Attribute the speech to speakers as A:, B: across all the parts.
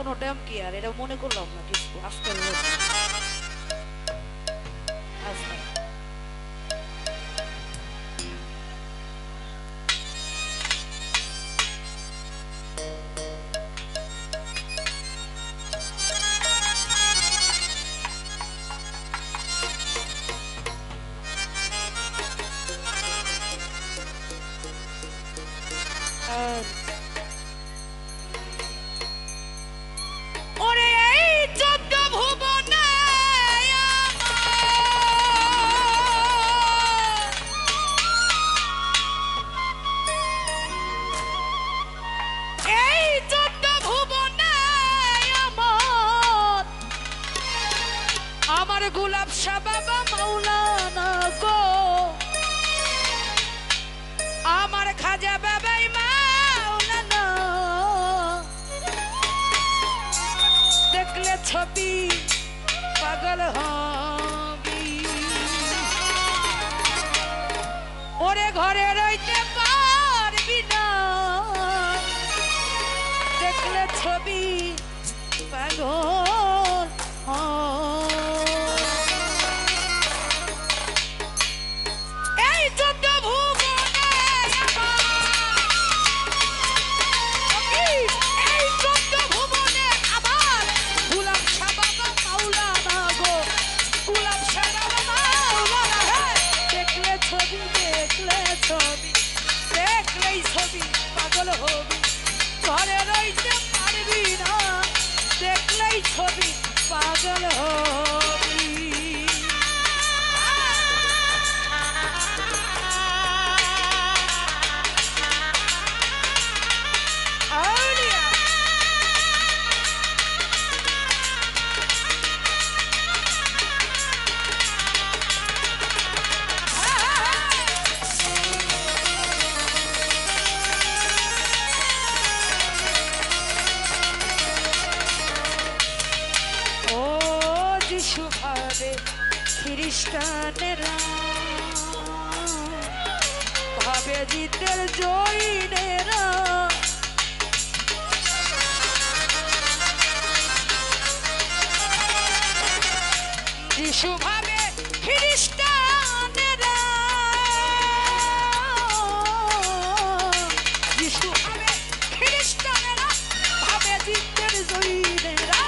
A: কোনো ড্যাম কি আর? এটা মনে করলাম না কিছু। আস্তে আস্তে আমার গোলাপ শাহ বাবা গো। আমার খাজা বাবাই মাওলানা। দেখলে ছবি, পাগল হবি। ওরে ঘরে রইতে পারবি না। দেখলে ছবি, পাগল ভাবে খ্রিস্টানেরা। ভাবে জিতের জৈনেরা। যিশু ভাবে খ্রিস্টানেরা। যিশু ভাবে খ্রিস্টানেরা ভাবে জিতের জৈনেরা।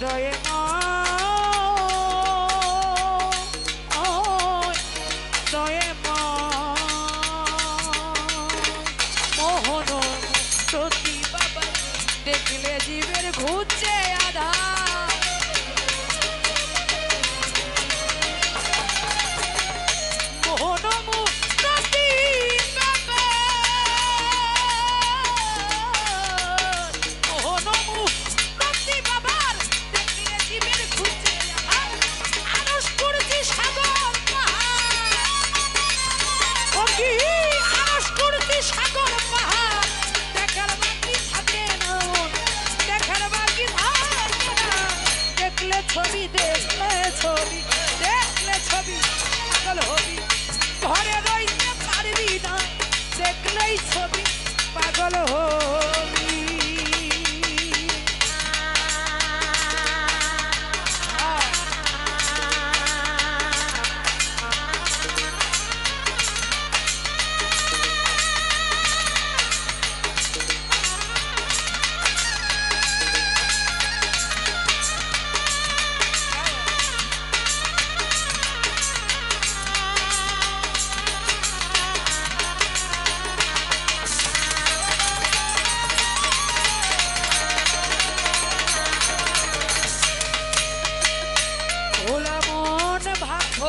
A: দয়ে দয়ে মোহন মুরতি বাবা দেখলে জীবের ঘুরছে ছবি, দেখলে ছবি দেখলে ছবি পাগল হবি। ঘরে রইতে পারবি না, দেখলেই ছবি, পাগল হবি।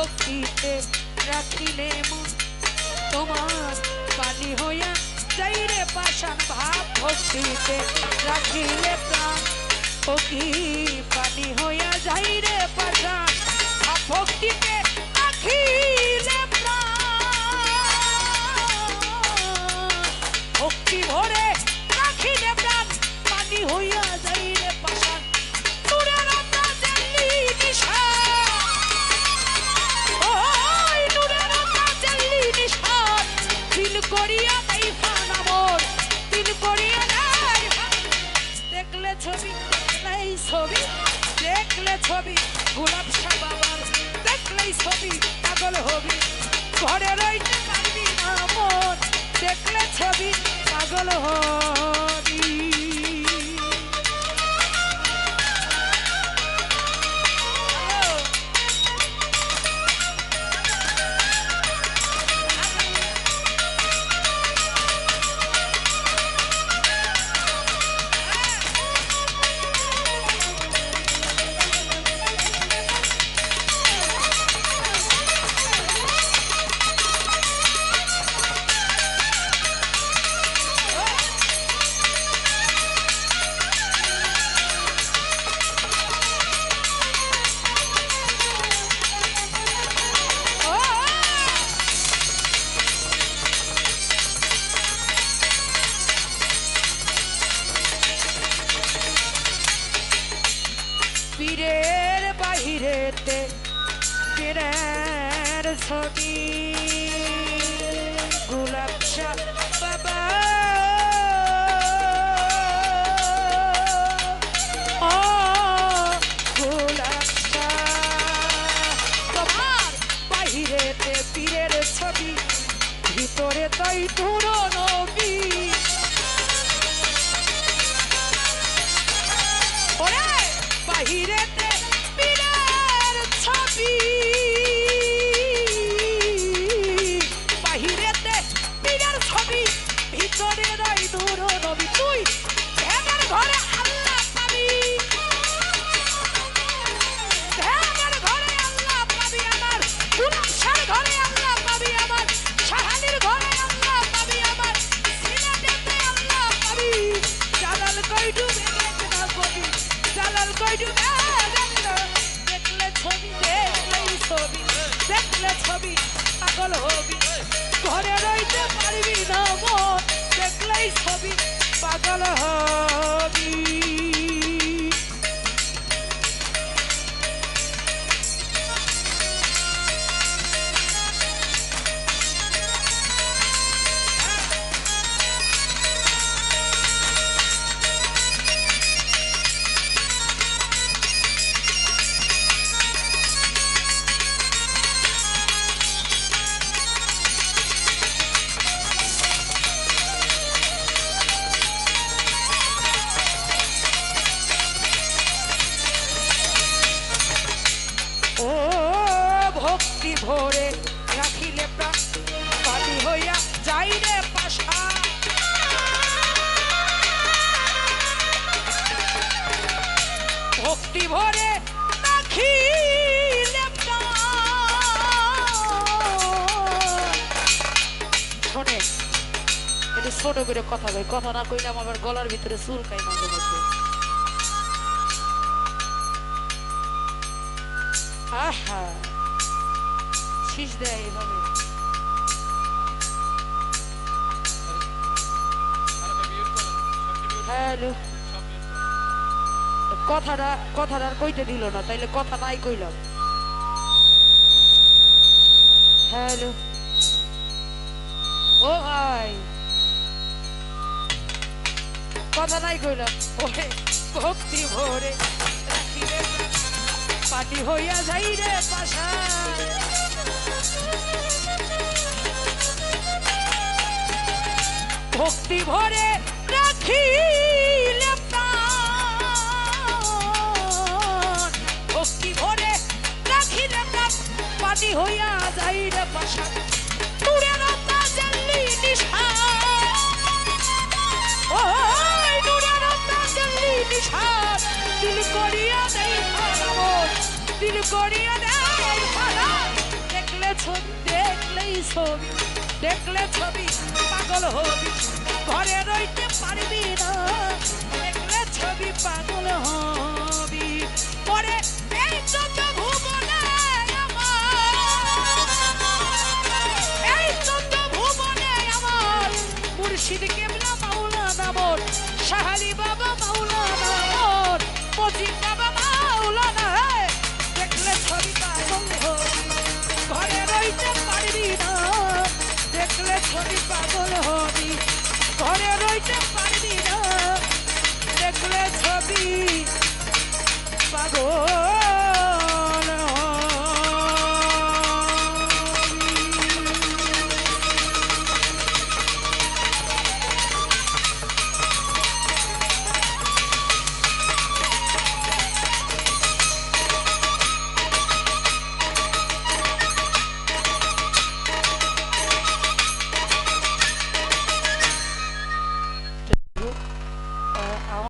A: ভক্তিতে রাখিলে তোমার পানি হইয়া যাই পাশান ভাব ভক্তিতে রাখিলে প্রাণ। পানি হইয়া যাইরে পাশান ভক্তিতে ছবি, গোলাপ বাবার দেখলেই ছবি, পাগল হবি। ঘরে রইতে পারবি না মন, দেখলে ছবি, পাগল হবি। পীরের ছবি। গোলাপ শাহ বাবা। ভিতরে তাই পুরো দেখলে ছবি পাগল হবি। ঘরে ভক্তি ভরে ছোট করে কথা কই, কথা না আবার গলার ভিতরে মাঝে আহা দেয় এইভাবে। হ্যালো। কথাটা কথাটা কইতে দিল না, তাইলে কথা নাই কইলাম। হ্যালো। ও ভাই। কথা নাই কইলাম। ওরে ভক্তি ভরে পাটি হইয়া যাই রে ভক্তি ভরে রাখিলে পানি হইয়া যাই রে পাশা নূরের আত্মা জ্বালি নিশা। ওই নূরের আত্মা জ্বালি নিশা। দিল করিয়া দেই ফারামত দিল করিয়া দেই ফারা দেখলে ছবি, দেখলেই ছবি। দেখলে ছবি, পাগল হবি। ঘরে রইতে পারবি না। দেখলে ছবি, পাগল হবি। পরে এই চোদ্দ না দেখলে ছবি পাগল